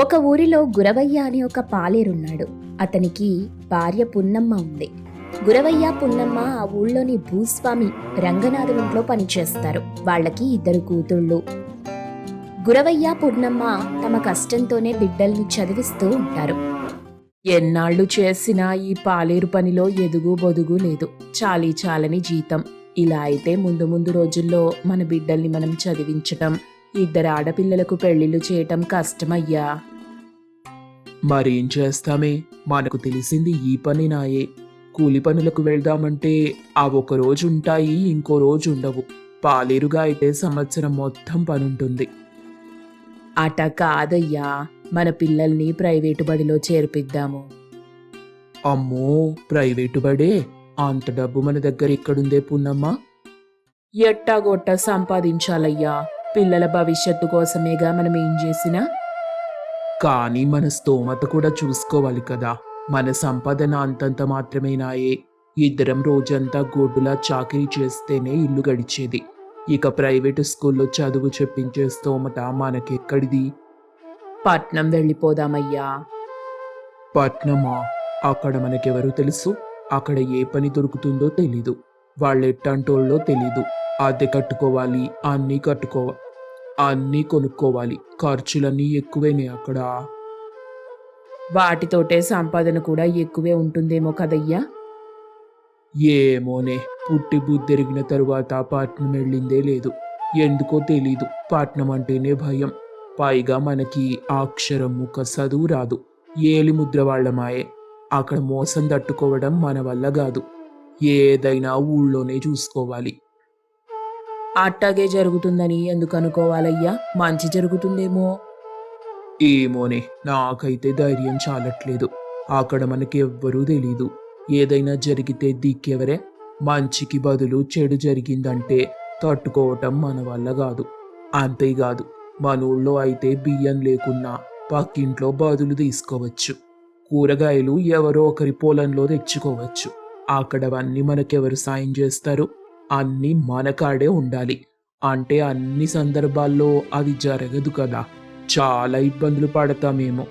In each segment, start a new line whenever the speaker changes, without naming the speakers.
ఒక ఊరిలో గురవయ్య అనే ఒక పాలేరున్నాడు. అతనికి భార్య పున్నమ్మ ఉంది. గురవయ్య పున్నమ్మ ఆ ఊళ్ళోని భూస్వామి రంగనాథం ఇంట్లో పనిచేస్తారు. వాళ్ళకి ఇద్దరు కూతుళ్ళు. గురవయ్య పున్నమ్మ తమ కష్టంతోనే బిడ్డల్ని చదివిస్తూ ఉంటారు. ఎన్నాళ్ళు చేసినా ఈ పాలేరు పనిలో ఎదుగు బొదుగు లేదు. చాలీ చాలని జీతం. ఇలా అయితే ముందు ముందు రోజుల్లో మన బిడ్డల్ని మనం చదివించటం ఇద్దరు ఆడపిల్లలకు పెళ్ళిళ్ళు చేయటం కష్టమయ్యా.
మరేం చేస్తామే? మనకు తెలిసింది ఈ పని నాయే. కూలి పనులకు వెళ్దామంటే ఆ ఒక రోజు ఉంటాయి ఇంకో రోజు ఉండవు. పాలేరుగా అయితే సంవత్సరం మొత్తం పనుంటుంది.
అట కాదయ్యా మన పిల్లల్ని ప్రైవేటు బడిలో చేర్పిద్దాము.
అమ్మో ప్రైవేటు బడే? అంత డబ్బు మన దగ్గర ఎక్కడుందే పున్నమ్మా?
ఎట్టాగొట్ట సంపాదించాలయ్యా. పిల్లల భవిష్యత్తు కోసమేగా మనం ఏం చేసినా?
కానీ మన స్తోమత కూడా చూసుకోవాలి కదా. మన సంపాదన అంతంత మాత్రమేనాయే. ఇద్దరం రోజంతా గోడులా చాకిరీ చేస్తేనే ఇల్లు గడిచేది. ఇక ప్రైవేటు స్కూల్లో చదువు చెప్పించే స్తోమత మనకెక్కడిది?
పట్నం వెళ్ళిపోదామయ్యా.
పట్నమా? అక్కడ మనకెవరు తెలుసు? అక్కడ ఏ పని దొరుకుతుందో తెలీదు. వాళ్ళెట్టంటోళ్ళో తెలీదు. అద్దె కట్టుకోవాలి అన్నీ కట్టుకోవ. అన్నీ కొనుక్కోవాలి. ఖర్చులన్నీ ఎక్కువేనే అక్కడ.
వాటితోటే సంపాదన కూడా ఎక్కువే ఉంటుందేమో కదయ్యా?
ఏమోనే పుట్టి బుద్ధెరిగిన తరువాత పట్నం వెళ్ళిందే లేదు. ఎందుకో తెలీదు పట్నం అంటేనే భయం. పైగా మనకి అక్షరం ముఖ చదువు రాదు. ఏలి ముద్ర వాళ్ళమాయే అక్కడ మోసం తట్టుకోవడం మన వల్ల కాదు. ఏదైనా ఊళ్ళోనే చూసుకోవాలి.
అట్టాగే జరుగుతుందని ఎందుకు అనుకోవాలయ్యా? మంచి జరుగుతుందేమో.
ఏమోనే నాకైతే ధైర్యం చాలట్లేదు. అక్కడ మనకి ఎవ్వరూ తెలీదు. ఏదైనా జరిగితే దిక్కెవరే? మంచికి బదులు చెడు జరిగిందంటే తట్టుకోవటం మన వల్ల కాదు. అంతేకాదు మన ఊళ్ళో అయితే బియ్యం లేకున్నా పక్కింట్లో బదులు తీసుకోవచ్చు. కూరగాయలు ఎవరో ఒకరి పొలంలో తెచ్చుకోవచ్చు. అక్కడవన్నీ మనకెవరు సాయం చేస్తారు? అన్నీ మన కాడే ఉండాలి. అంటే అన్ని సందర్భాల్లో అది జరగదు కదా. చాలా ఇబ్బందులు పడతామేమో.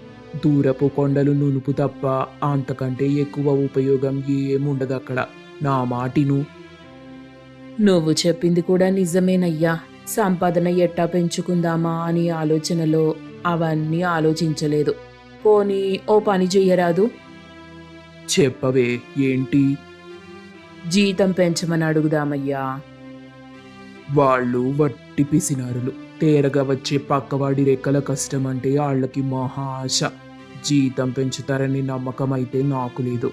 దూరపు కొండలు నునుపు తప్ప అంతకంటే ఎక్కువ ఉపయోగం ఏముండదు అక్కడ. నా మాటిను.
నువ్వు చెప్పింది కూడా నిజమేనయ్యా. సంపాదన ఎట్టా పెంచుకుందామా అని ఆలోచనలో అవన్నీ ఆలోచించలేదు. పోనీ ఓ పని చెయ్యరాదు?
చెప్పవే ఏంటి?
జీతం పెంచమని అడుగుదామయ్యా.
వాళ్ళు వట్టి పిసినారులు. తేరగా వచ్చే పక్కవాడి రెక్కల కష్టం అంటే వాళ్ళకి మహా ఆశ. జీతం పెంచుతారని నమ్మకం అయితే నాకు లేదు.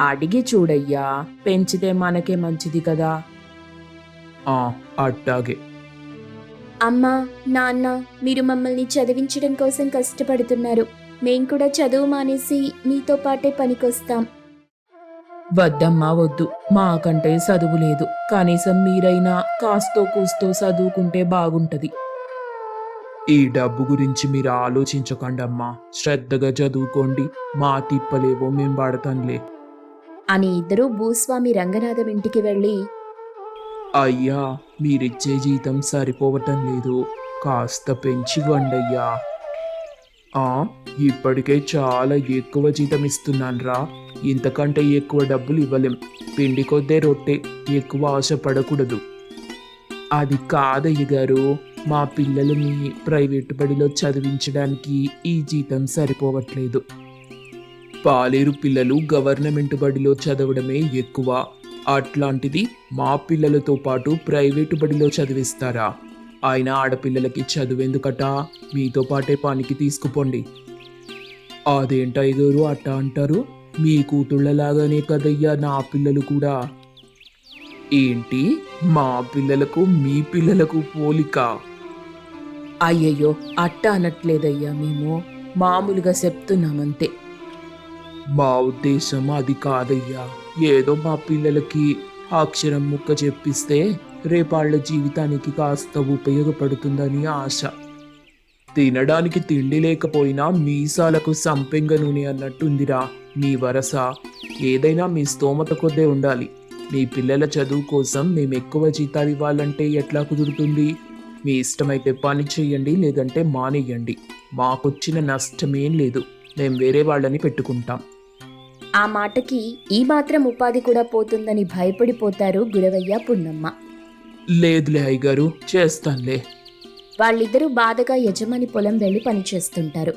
అడిగి చూడయ్యా పెంచితే మనకే మంచిది కదా?
ఆ అట్టాగే.
అమ్మా నాన్న మీరు మమ్మల్ని చదివించడం కోసం కష్టపడుతున్నారు. మేం కూడా చదువు మానేసి మీతో పాటే పనికొస్తాం. వద్దమ్మా వద్దు. మాకంటే చదువు లేదు. కనీసం మీరైనా కాస్తో కూస్తో చదువుకుంటే బాగుంటది.
ఈ డబ్బు గురించి మీరు ఆలోచించకండి అమ్మా శ్రద్ధగా చదువుకోండి. మా తిప్పలేవో మేం పడతాంలే
అని ఇద్దరూ భూస్వామి రంగనాథం ఇంటికి వెళ్ళి
అయ్యా మీరిచ్చే జీతం సరిపోవటం లేదు. కాస్త పెంచి వండయ్యా ఆ ఇప్పటికే చాలా ఎక్కువ జీతం ఇస్తున్నాన్రా. ఇంతకంటే ఎక్కువ డబ్బులు ఇవ్వలేం. పిండి కొద్దే రొట్టె. ఎక్కువ ఆశపడకూడదు అది కాదయ్య గారు. మా పిల్లలని ప్రైవేటు బడిలో చదివించడానికి ఈ జీతం సరిపోవట్లేదు. పాలేరు పిల్లలు గవర్నమెంట్ బడిలో చదవడమే ఎక్కువ. అట్లాంటిది మా పిల్లలతో పాటు ప్రైవేటు బడిలో చదివిస్తారా? ఆయన ఆడపిల్లలకి చదువెందుకట మీతో పాటే పనికి తీసుకుపోండి. అదేంటయ్య గారు అట్ట అంటారు? మీ కూతుళ్ళలాగానే కదయ్యా నా పిల్లలు కూడా. ఏంటి? మా పిల్లలకు మీ పిల్లలకు పోలిక?
అయ్యయ్యో అట్ట అనట్లేదయ్యా మేము. మామూలుగా చెప్తున్నామంతే.
మా ఉద్దేశం అది కాదయ్యా. ఏదో మా పిల్లలకి అక్షరం ముక్క చెప్పిస్తే రేపాళ్ళ జీవితానికి కాస్త ఉపయోగపడుతుందని ఆశ. తినడానికి తిండి లేకపోయినా మీసాలకు సంపెంగ నూనె అన్నట్టుందిరా మీ వరస. ఏదైనా మీ స్తోమత కొద్దే ఉండాలి. మీ పిల్లల చదువు కోసం మేము ఎక్కువ జీతాలు ఇవ్వాలంటే ఎట్లా కుదురుతుంది? మీ ఇష్టమైతే పని చేయండి లేదంటే మానేయండి. మాకొచ్చిన నష్టమేం లేదు. మేం వేరే వాళ్ళని పెట్టుకుంటాం.
ఆ మాటకి ఈ మాత్రం ఉపాధి కూడా పోతుందని భయపడిపోతారు గురవయ్య పున్నమ్మ.
లేదులే అయ్యగారు చేస్తానులే.
వాళ్ళిద్దరూ బాధగా యజమాని పొలం వెళ్ళి పనిచేస్తుంటారు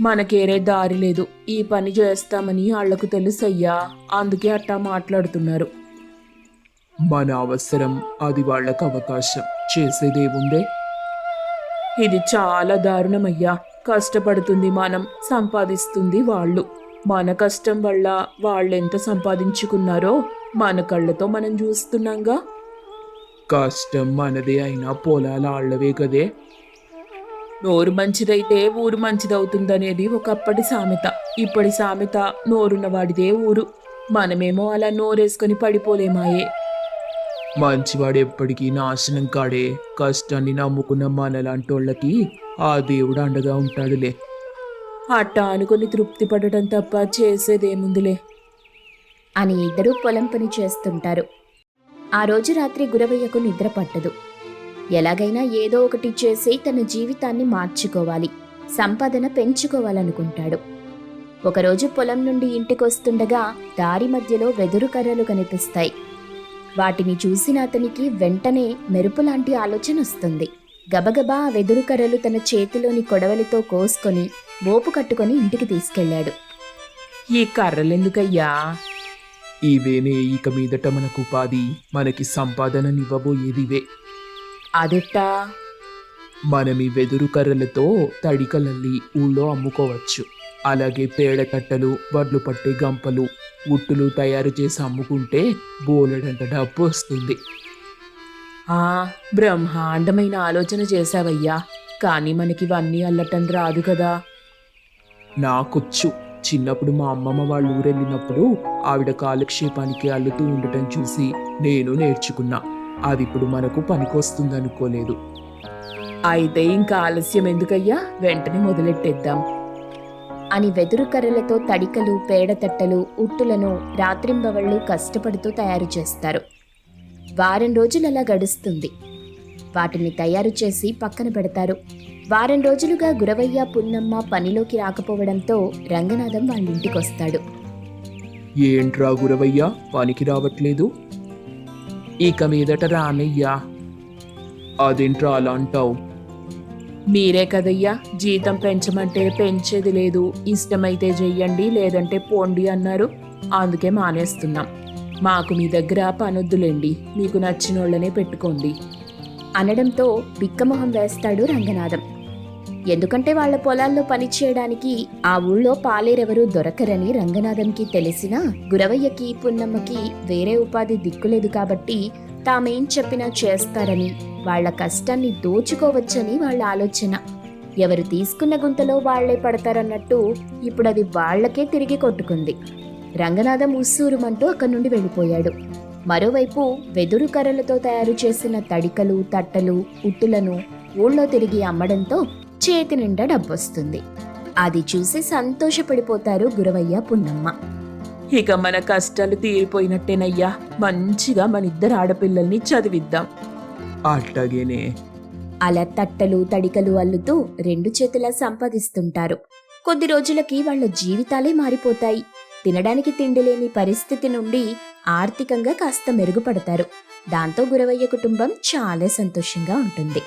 మనకేరే దారి లేదు ఈ పని చేస్తామని వాళ్ళకు తెలుసయ్యా అందుకే అట్టా మాట్లాడుతున్నారు. మన అవసరం అది వాళ్ళకు అవకాశం చేసేదేముందే ఇది చాలా దారుణమయ్యా కష్టపడుతుంది మనం సంపాదిస్తుంది వాళ్ళు. మన కష్టం వల్ల వాళ్ళెంత సంపాదించుకున్నారో మన కళ్ళతో మనం చూస్తున్నాంగా. కష్టం మనదే అయినా పొలాల ఆళ్ళవే కదే నోరు మంచిదైతే ఊరు మంచిదవుతుందనేది ఒకప్పటి సామెత. ఇప్పటి సామెత నోరున్న వాడిదే ఊరు. మనమేమో అలా నోరేసుకొని పడిపోలేమాయే. మంచివాడు ఎప్పటికీ నాశనం కాడే కష్టాన్ని నమ్ముకున్న మనలాంటోళ్ళకి ఆ దేవుడు అండగా ఉంటాడులే. అట్టా అనుకుని తృప్తి పడటం తప్ప చేసేదేముందిలే.
అని ఇద్దరూ పొలం పని చేస్తుంటారు. ఆ రోజు రాత్రి గురవయ్యకు నిద్ర పట్టదు. ఎలాగైనా ఏదో ఒకటి చేసి తన జీవితాన్ని మార్చుకోవాలి సంపాదన పెంచుకోవాలనుకుంటాడు. ఒకరోజు పొలం నుండి ఇంటికొస్తుండగా దారి మధ్యలో వెదురు కర్రలు కనిపిస్తాయి. వాటిని చూసిన అతనికి వెంటనే మెరుపులాంటి ఆలోచన వస్తుంది. గబగబా ఆ వెదురు కర్రలు తన చేతిలోని కొడవలితో కోసుకొని మోపు కట్టుకొని ఇంటికి తీసుకెళ్ళాడు.
ఈ కర్రలెందుకయ్యా? ఇవేనే ఇక మీదట మనకు ఉపాధి మనకి సంపాదననివ్వబోయేదివే. అదెట్టా? మనం ఈ వెదురు కర్రలతో తడికలల్లి ఊళ్ళో అమ్ముకోవచ్చు. అలాగే పేడ కట్టలు వడ్లు పట్టే గంపలు ఉట్టులు తయారు చేసి అమ్ముకుంటే బోలెడంత డబ్బు వస్తుంది. ఆ బ్రహ్మాండమైన ఆలోచన చేశావయ్యా. కానీ మనకి ఇవన్నీ అల్లటం రాదు కదా. నాకొచ్చు. చిన్నప్పుడు మా అమ్మమ్మ వాళ్ళు ఊరెళ్ళినప్పుడు ఆవిడ కాలక్షేపానికి అల్లుతూ ఉండటం చూసి నేను నేర్చుకున్నా. అది ఇప్పుడు మనకు పనికొస్తుందనుకోలేదు. అయితే ఇంకా ఆలస్యం ఎందుకయ్యా? వెంటనే మొదలెట్టేద్దాం.
అని వెదురు కర్రలతో తడికలు పేడతట్టలు ఉట్టులను రాత్రింబవళ్ళు కష్టపడుతూ తయారు చేస్తారు. వారం రోజులు అలా గడుస్తుంది. వాటిని తయారు చేసి పక్కన పెడతారు. వారం రోజులుగా గురవయ్య పున్నమ్మ పనిలోకి రాకపోవడంతో రంగనాథం వాళ్ళ ఇంటికొస్తాడు
ఏంట్రా గురవయ్యా? పనికి రావట్లేదు? ఇక మీదట రానయ్యా. అదేంట్రా అలా అంటావు? మీరే కదయ్యా జీతం పెంచమంటే పెంచేది లేదు. ఇష్టమైతే చెయ్యండి లేదంటే పోండి అన్నారు. అందుకే మానేస్తున్నాం. మాకు మీ దగ్గర పనొద్దులేండి. మీకు నచ్చిన వాళ్ళనే పెట్టుకోండి.
అనడంతో బిక్కమొహం వేస్తాడు రంగనాథం. ఎందుకంటే వాళ్ళ పొలాల్లో పని చేయడానికి ఆ ఊళ్ళో పాలేరెవరూ దొరకరని రంగనాథంకి తెలిసినా గురవయ్యకి పున్నమ్మకి వేరే ఉపాధి దిక్కులేదు కాబట్టి తామేం చెప్పినా చేస్తారని వాళ్ళ కష్టాన్ని దోచుకోవచ్చని వాళ్ళ ఆలోచన. ఎవరు తీసుకున్న గుంతలో వాళ్ళే పడతారన్నట్టు ఇప్పుడు అది వాళ్ళకే తిరిగి కొట్టుకుంది. రంగనాథం ఉస్సూరుమంటూ అక్కడి నుండి వెళ్ళిపోయాడు. మరోవైపు వెదురు కర్రలతో తయారు చేసిన తడికలు తట్టలు ఉట్టులను ఊళ్ళో తిరిగి అమ్మడంతో చేతి నిండా డబ్బొస్తుంది. అది చూసి సంతోషపడిపోతారు గురవయ్య పున్నమ్మ.
ఇక మన కష్టాలు తీరిపోయినట్టేనయ్యా. మంచిగా మన ఇద్దరు ఆడపిల్లల్ని చదివిద్దాం. అట్లాగేనే.
అలా తట్టలు తడికలు అల్లుతూ రెండు చేతులా సంపాదిస్తుంటారు. కొద్ది రోజులకి వాళ్ళ జీవితాలే మారిపోతాయి. తినడానికి తిండి లేని పరిస్థితి నుండి ఆర్థికంగా కాస్త మెరుగుపడతారు. దాంతో గురవయ్య కుటుంబం చాలా సంతోషంగా ఉంటుంది.